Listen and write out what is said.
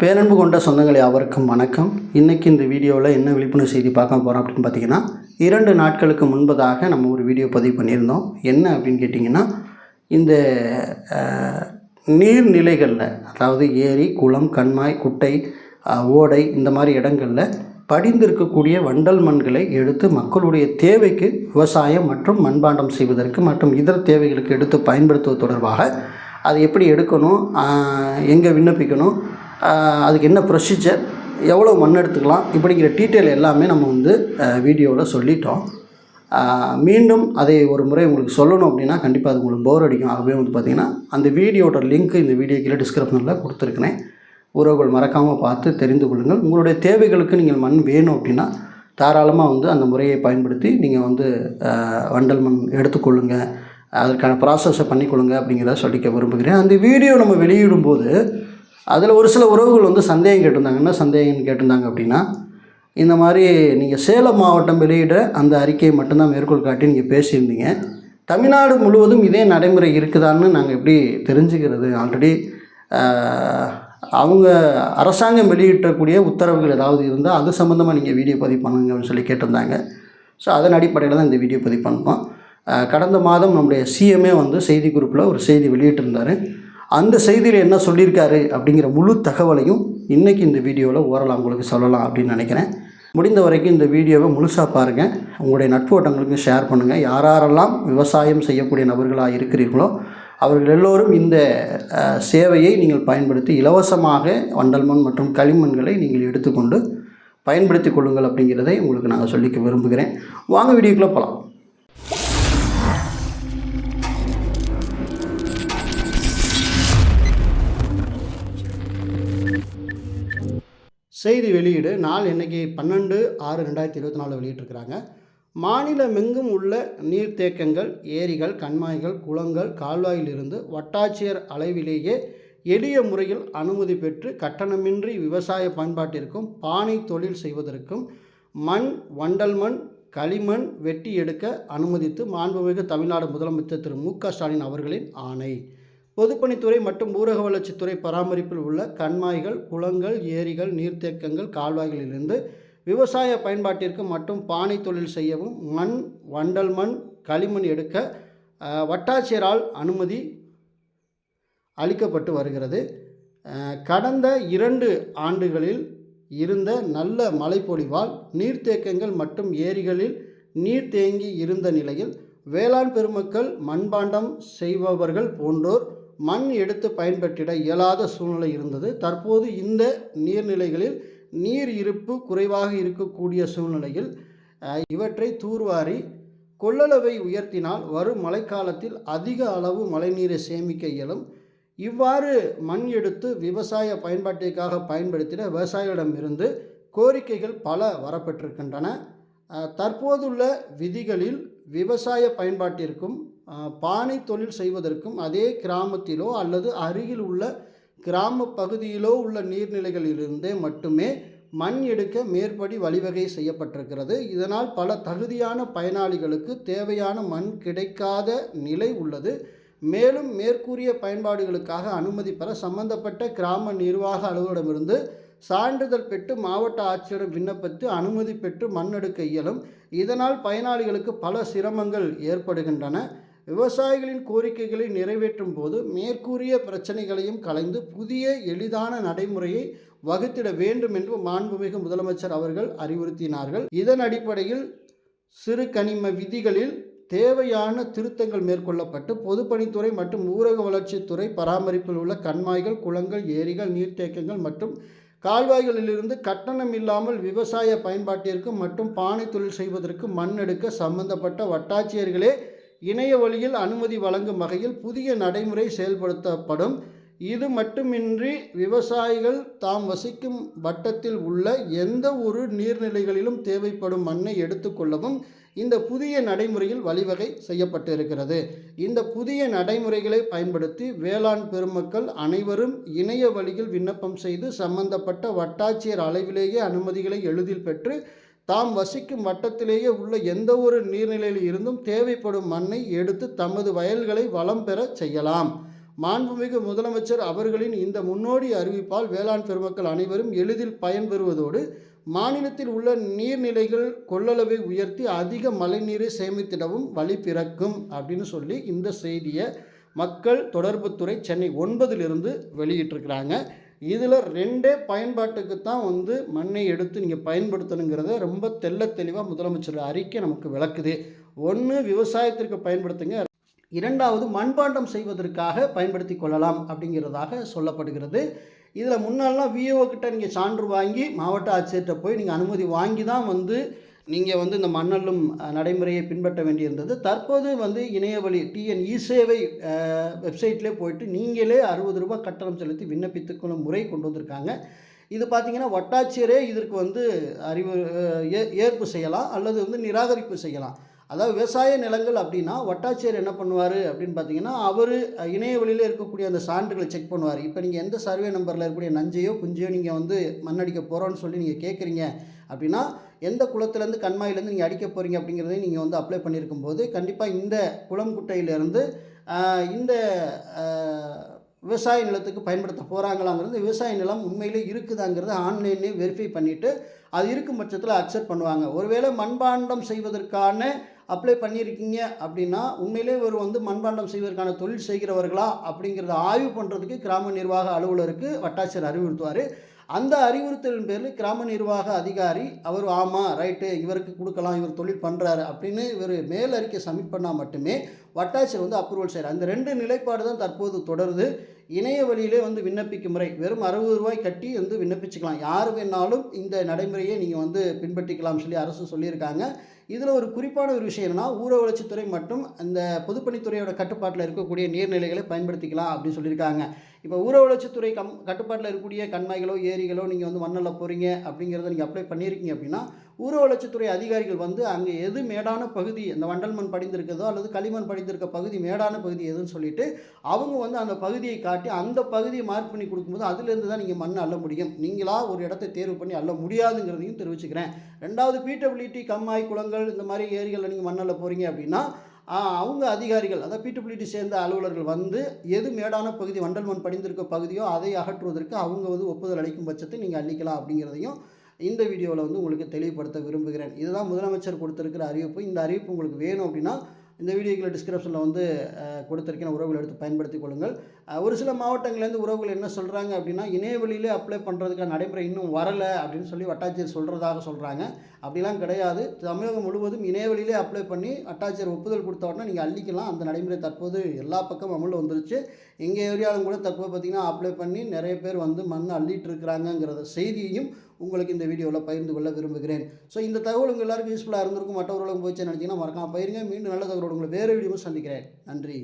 பேரன்பு கொண்ட சொந்தங்களை அவருக்கும் வணக்கம். இன்றைக்கி இந்த வீடியோவில் என்ன விழிப்புணர்வு செய்தி பார்க்க போகிறோம் அப்படின்னு பார்த்தீங்கன்னா இரண்டு நாட்களுக்கு முன்பதாக நம்ம ஒரு வீடியோ பதிவு பண்ணியிருந்தோம். என்ன அப்படின்னு கேட்டிங்கன்னா இந்த நீர்நிலைகளில் அதாவது ஏரி குளம் கண்மாய் குட்டை ஓடை இந்த மாதிரி இடங்களில் படிந்திருக்கக்கூடிய வண்டல் மண்களை எடுத்து மக்களுடைய தேவைக்கு விவசாயம் மற்றும் மண்பாண்டம் செய்வதற்கு மற்றும் இதர தேவைகளுக்கு எடுத்து பயன்படுத்துவது தொடர்பாக அது எப்படி எடுக்கணும் எங்கே விண்ணப்பிக்கணும் அதுக்கு என்ன ப்ரொசீஜர் எவ்வளோ மண் எடுத்துக்கலாம் இப்படிங்கிற டீட்டெயில் எல்லாமே நம்ம வந்து வீடியோவில் சொல்லிட்டோம். மீண்டும் அதை ஒரு முறை உங்களுக்கு சொல்லணும் அப்படின்னா கண்டிப்பாக அது உங்களுக்கு போர் அடிக்கும். ஆகவே வந்து பார்த்திங்கன்னா அந்த வீடியோட லிங்க் இந்த வீடியோ கீழே டிஸ்கிரிப்ஷனில் கொடுத்துருக்கிறேன். உறவுகள் மறக்காமல் பார்த்து தெரிந்து கொள்ளுங்கள். உங்களுடைய தேவைகளுக்கு நீங்கள் மண் வேணும் அப்படின்னா தாராளமாக வந்து அந்த முறையை பயன்படுத்தி நீங்கள் வந்து வண்டல் மண் எடுத்துக்கொள்ளுங்க. அதற்கான ப்ராசஸை பண்ணிக்கொள்ளுங்க அப்படிங்கிறத சொல்லிக்க விரும்புகிறேன். அந்த வீடியோ நம்ம வெளியிடும்போது அதில் ஒரு சில உறவுகள் வந்து சந்தேகம் கேட்டிருந்தாங்க. என்ன சந்தேகம் கேட்டிருந்தாங்க அப்படின்னா இந்த மாதிரி நீங்கள் சேலம் மாவட்டம் வெளியிட அந்த அறிக்கையை மட்டும்தான் மேற்கோள் காட்டி நீங்கள் பேசியிருந்தீங்க. தமிழ்நாடு முழுவதும் இதே நடைமுறை இருக்குதான்னு நாங்கள் எப்படி தெரிஞ்சுக்கிறது? ஆல்ரெடி அவங்க அரசாங்கம் வெளியிட்டக்கூடிய உத்தரவுகள் ஏதாவது இருந்தால் அது சம்மந்தமாக நீங்கள் வீடியோ பதிவு பண்ணுங்க அப்படின்னு சொல்லி கேட்டிருந்தாங்க. ஸோ அதன் அடிப்படையில் தான் இந்த வீடியோ பதிவு பண்ணோம். கடந்த மாதம் நம்முடைய சிஎம்ஏ வந்து செய்தி குரூப்பில் ஒரு செய்தி வெளியிட்டிருந்தார். அந்த செய்தியில் என்ன சொல்லியிருக்காரு அப்படிங்கிற முழு தகவலையும் இன்றைக்கி இந்த வீடியோவில் ஓரலாம் உங்களுக்கு சொல்லலாம் அப்படின்னு நினைக்கிறேன். முடிந்த வரைக்கும் இந்த வீடியோவை முழுசாக பாருங்கள் உங்களுடைய நட்பு வட்டங்களுக்கு ஷேர் பண்ணுங்கள் யாரெல்லாம் விவசாயம் செய்யக்கூடிய நபர்களாக இருக்கிறீர்களோ அவர்கள் எல்லோரும் இந்த சேவையை நீங்கள் பயன்படுத்தி இலவசமாக வண்டல் மண் மற்றும் களிமண்களை நீங்கள் எடுத்துக்கொண்டு பயன்படுத்தி கொள்ளுங்கள் அப்படிங்கிறதை உங்களுக்கு நாங்கள் சொல்லிக்க விரும்புகிறேன். வாங்க வீடியோக்குள்ளே போகலாம் செய்தி வெளியீடு நாள் இன்றைக்கி பன்னெண்டு ஆறு ரெண்டாயிரத்தி இருபத்தி நாலு வெளியிட்டிருக்கிறாங்க. மாநிலமெங்கும் உள்ள நீர்த்தேக்கங்கள் ஏரிகள் கண்மாய்கள் குளங்கள் கால்வாயிலிருந்து வட்டாட்சியர் அளவிலேயே எளிய முறையில் அனுமதி பெற்று கட்டணமின்றி விவசாய பயன்பாட்டிற்கும் பானை தொழில் செய்வதற்கும் மண் வண்டல் மண் களிமண் வெட்டி எடுக்க அனுமதித்து மாண்புமிகு தமிழ்நாடு முதலமைச்சர் திரு மு க ஸ்டாலின் அவர்களின் ஆணை. பொதுப்பணித்துறை மற்றும் ஊரக வளர்ச்சித்துறை பராமரிப்பில் உள்ள கண்மாய்கள் குளங்கள் ஏரிகள் நீர்த்தேக்கங்கள் கால்வாய்களிலிருந்து விவசாய பயன்பாட்டிற்கு மற்றும் பானை தொழில் செய்யவும் மண் வண்டல் மண் களிமண் எடுக்க வட்டாட்சியரால் அனுமதி அளிக்கப்பட்டு வருகிறது. கடந்த இரண்டு ஆண்டுகளில் இருந்த நல்ல மழைப்பொழிவால் நீர்த்தேக்கங்கள் மற்றும் ஏரிகளில் நீர் தேங்கி இருந்த நிலையில் வேளாண் பெருமக்கள் மண்பாண்டம் செய்பவர்கள் போன்றோர் மண் எடுத்து பயன்பெற்றிட இயலாத சூழ்நிலை இருந்தது. தற்போது இந்த நீர்நிலைகளில் நீர் இருப்பு குறைவாக இருக்கக்கூடிய சூழ்நிலையில் இவற்றை தூர்வாரி கொள்ளளவை உயர்த்தினால் வரும் மழைக்காலத்தில் அதிக அளவு மழைநீரை சேமிக்க இயலும். இவ்வாறு மண் எடுத்து விவசாய பயன்பாட்டிற்காக பயன்படுத்தின விவசாயிகளிடமிருந்து கோரிக்கைகள் பல வரப்பெற்றிருக்கின்றன தற்போதுள்ள விதிகளில் விவசாய பயன்பாட்டிற்கும் பானை தொழில் செய்வதற்கும் அதே கிராமத்திலோ அல்லது அருகில் உள்ள கிராம பகுதியிலோ உள்ள நீர்நிலைகளிலிருந்தே மட்டுமே மண் எடுக்க மேற்படி வழிவகை செய்யப்பட்டிருக்கிறது. இதனால் பல தகுதியான பயனாளிகளுக்கு தேவையான மண் கிடைக்காத நிலை உள்ளது. மேலும் மேற்கூறிய பயன்பாடுகளுக்காக அனுமதி பெற சம்பந்தப்பட்ட கிராம நிர்வாக அலுவலரிடமிருந்து சான்றிதழ் பெற்று மாவட்ட ஆட்சியரிடம் விண்ணப்பித்து அனுமதி பெற்று மண்ணெடுக்க இயலும். இதனால் பயனாளிகளுக்கு பல சிரமங்கள் ஏற்படுகின்றன. விவசாயிகளின் கோரிக்கைகளை நிறைவேற்றும் போது மேற்கூறிய பிரச்சனைகளையும் கலைந்து புதிய எளிதான நடைமுறையை வகுத்திட வேண்டும் என்று மாண்புமிகு முதலமைச்சர் அவர்கள் அறிவுறுத்தினார்கள். இதன் அடிப்படையில் சிறு கனிம விதிகளில் தேவையான திருத்தங்கள் மேற்கொள்ளப்பட்டு பொதுப்பணித்துறை மற்றும் ஊரக வளர்ச்சித்துறை பராமரிப்பில் உள்ள கண்மாய்கள் குளங்கள் ஏரிகள் நீர்த்தேக்கங்கள் மற்றும் கால்வாய்களிலிருந்து கட்டணம் இல்லாமல் விவசாய பயன்பாட்டிற்கு மற்றும் பானை தொழில் செய்வதற்கு மண் எடுக்க சம்பந்தப்பட்ட வட்டாட்சியர்களே இணைய வழியில் அனுமதி வழங்கும் வகையில் புதிய நடைமுறை செயல்படுத்தப்படும். இது மட்டுமின்றி விவசாயிகள் தாம் வசிக்கும் வட்டத்தில் உள்ள எந்த ஒரு நீர்நிலைகளிலும் தேவைப்படும் மண்ணை எடுத்துக்கொள்ளவும் இந்த புதிய நடைமுறையில் வழிவகை செய்யப்பட்டிருக்கிறது. இந்த புதிய நடைமுறைகளை பயன்படுத்தி வேளாண் பெருமக்கள் அனைவரும் இணைய வழியில் விண்ணப்பம் செய்து சம்பந்தப்பட்ட வட்டாட்சியர் அளவிலேயே அனுமதிகளை எளிதில் பெற்று தாம் வசிக்கும் வட்டத்திலேயே உள்ள எந்த ஒரு நீர்நிலையில் இருந்தும் தேவைப்படும் மண்ணை எடுத்து தமது வயல்களை வளம் பெற செய்யலாம். மாண்புமிகு முதலமைச்சர் அவர்களின் இந்த முன்னோடி அறிவிப்பால் வேளாண் பெருமக்கள் அனைவரும் எளிதில் பயன்பெறுவதோடு மாநிலத்தில் உள்ள நீர்நிலைகள் கொள்ளளவை உயர்த்தி அதிக மழைநீரை சேமித்திடவும் வழி பிறக்கும் அப்படின்னு சொல்லி இந்த செய்தியை மக்கள் தொடர்புத்துறை சென்னை ஒன்பதிலிருந்து வெளியிட்டிருக்கிறாங்க. இதில் ரெண்டே பயன்பாட்டுக்கு தான் வந்து மண்ணை எடுத்து நீங்கள் பயன்படுத்தணுங்கிறத ரொம்ப தெள்ள தெளிவாக முதலமைச்சர் அறிக்கை நமக்கு விளக்குது. ஒன்று விவசாயத்திற்கு பயன்படுத்துங்க. இரண்டாவது மண்பாண்டம் செய்வதற்காக பயன்படுத்தி கொள்ளலாம் அப்படிங்கிறதாக சொல்லப்படுகிறது. இதில் முன்னாலாம் விஓ கிட்ட நீங்கள் சான்று வாங்கி மாவட்ட ஆட்சியர்கிட்ட போய் நீங்கள் அனுமதி வாங்கி தான் வந்து நீங்கள் வந்து இந்த மண்ணல்லும் நடைமுறையை பின்பற்ற வேண்டியிருந்தது. தற்போது வந்து இணையவழி டிஎன் இ சேவை வெப்சைட்லேயே போயிட்டு நீங்களே அறுபது ரூபாய் கட்டணம் செலுத்தி விண்ணப்பித்துக்கொள்ளும் முறை கொண்டு வந்திருக்காங்க. இது பார்த்தீங்கன்னா வட்டாட்சியரே இதற்கு வந்து அறிவு ஏ- ஏற்பு செய்யலாம் அல்லது வந்து நிராகரிப்பு செய்யலாம். அதாவது விவசாய நிலங்கள் அப்படின்னா வட்டாட்சியர் என்ன பண்ணுவார் அப்படின்னு பார்த்தீங்கன்னா அவர் இணைய வழியில் இருக்கக்கூடிய அந்த சான்றுகளை செக் பண்ணுவார். இப்போ நீங்கள் எந்த சர்வே நம்பரில் இருக்கக்கூடிய நஞ்சையோ குஞ்சையோ நீங்கள் வந்து மண்ணடிக்க போகிறோன்னு சொல்லி நீங்கள் கேட்குறீங்க அப்படின்னா எந்த குளத்துலேருந்து கண்மாயிலேருந்து நீங்கள் அடிக்க போகிறீங்க அப்படிங்கிறதையும் நீங்கள் வந்து அப்ளை பண்ணியிருக்கும் போது கண்டிப்பாக இந்த குளம் குட்டையிலேருந்து இந்த விவசாய நிலத்துக்கு பயன்படுத்த போகிறாங்களாங்கிறது விவசாய நிலம் உண்மையிலே இருக்குதாங்கிறத ஆன்லைன்லேயே வெரிஃபை பண்ணிவிட்டு அது இருக்கும் பட்சத்தில் அக்செப்ட் பண்ணுவாங்க. ஒருவேளை மண்பாண்டம் செய்வதற்கான அப்ளை பண்ணியிருக்கீங்க அப்படின்னா உண்மையிலே இவர் வந்து மண்பாண்டம் செய்வதற்கான தொழில் செய்கிறவர்களா அப்படிங்கிறத ஆய்வு பண்ணுறதுக்கு கிராம நிர்வாக அலுவலருக்கு வட்டாட்சியர் அறிவுறுத்துவார். அந்த அறிவுறுத்தலின் பேரில் கிராம நிர்வாக அதிகாரி அவர் ஆமாம் ரைட்டு இவருக்கு கொடுக்கலாம் இவர் தொழில் பண்ணுறாரு அப்படின்னு இவர் மேல் அறிக்கை சப்மிட் பண்ணால் மட்டுமே வட்டாட்சியர் வந்து அப்ரூவல் செய்கிறார் அந்த ரெண்டு நிலைப்பாடு தான் தற்போது தொடருது. இணைய வழியிலே வந்து விண்ணப்பிக்கும் முறை. வெறும் அறுபது ரூபாய் கட்டி வந்து விண்ணப்பிச்சுக்கலாம். யார் வேணாலும் இந்த நடைமுறையை நீங்கள் வந்து பின்பற்றிக்கலாம் சொல்லி அரசு சொல்லியிருக்காங்க. இதில் ஒரு குறிப்பான ஒரு விஷயம் என்னென்னா ஊர வளர்ச்சித்துறை மற்றும் அந்த பொதுப்பணித்துறையோட கட்டுப்பாட்டில் இருக்கக்கூடிய நீர்நிலைகளை பயன்படுத்திக்கலாம் அப்படின்னு சொல்லியிருக்காங்க. இப்போ ஊர வளர்ச்சித்துறை கம் கட்டுப்பாட்டில் இருக்கக்கூடிய கண்மாய்களோ ஏரிகளோ நீங்கள் வந்து மண்ணில் போகிறீங்க அப்படிங்கிறத நீங்கள் அப்ளை பண்ணியிருக்கீங்க அப்படின்னா ஊர வளர்ச்சித்துறை அதிகாரிகள் வந்து அங்கே எது மேடான பகுதி இந்த வண்டல் மண் படிந்திருக்கிறதோ அல்லது களிமண் படிந்திருக்க பகுதி மேடான பகுதி எதுன்னு சொல்லிட்டு அவங்க வந்து அந்த பகுதியை காட்டி அந்த பகுதியை மார்க் பண்ணி கொடுக்கும்போது அதுலேருந்து தான் நீங்கள் மண் அள்ள முடியும். நீங்களாக ஒரு இடத்தை தேர்வு பண்ணி அள்ள முடியாதுங்கிறதையும் தெரிவிச்சுக்கிறேன். ரெண்டாவது பிடபிள்யூடி கம்மாய் குளங்கள் இந்த மாதிரி ஏரிகளில் நீங்கள் மண் அள்ள போகிறீங்க அப்படின்னா அவங்க அதிகாரிகள் அதாவது பிடபிள்யூடி சேர்ந்த அலுவலர்கள் வந்து எது மேடான பகுதி வண்டல் மண் படிந்திருக்க பகுதியோ அதை அகற்றுவதற்கு அவங்க வந்து ஒப்புதல் அளிக்கும் பட்சத்தை நீங்கள் அள்ளிக்கலாம் அப்படிங்கிறதையும் இந்த வீடியோவில் வந்து உங்களுக்கு தெளிவுபடுத்த விரும்புகிறேன். இதுதான் முதலமைச்சர் கொடுத்துருக்கிற அறிவிப்பு. இந்த அறிவிப்பு உங்களுக்கு வேணும் அப்படின்னா இந்த வீடியோக்கில் டிஸ்கிரிப்ஷனில் வந்து கொடுத்துருக்கேன் உறவுகள் எடுத்து பயன்படுத்திக் கொள்ளுங்கள். ஒரு சில மாவட்டங்கள்லேருந்து உறவுகள் என்ன சொல்கிறாங்க அப்படின்னா இணையவழியிலே அப்ளை பண்ணுறதுக்கான நடைமுறை இன்னும் வரலை அப்படின்னு சொல்லி வட்டாட்சியர் சொல்கிறதாக சொல்கிறாங்க அப்படிலாம் கிடையாது. தமிழகம் முழுவதும் இணையவழியிலே அப்ளை பண்ணி வட்டாட்சியர் ஒப்புதல் கொடுத்த உடனே நீங்கள் அள்ளிக்கலாம் அந்த நடைமுறை தற்போது எல்லா பக்கம் அமல் வந்துருச்சு. எங்கள் ஏரியாவிலும் கூட தற்போது பார்த்திங்கன்னா அப்ளை பண்ணி நிறைய பேர் வந்து மண் அள்ளிட்டு இருக்கிறாங்கங்கிறத செய்தியையும் உங்களுக்கு இந்த வீடியோவில் பகிர்ந்து கொள்ள விரும்புகிறேன். ஸோ இந்த தகவல் உங்கள் எல்லாருக்கும் யூஸ்ஃபுல்லாக இருந்திருக்கும். மற்றவர்களுக்கும் போச்சு நினச்சிங்கன்னா மறக்காம பயிருங்க மீண்டும் நல்ல தகவலோடு உங்களை வேறு வீடியோவும் சந்திக்கிறேன். நன்றி.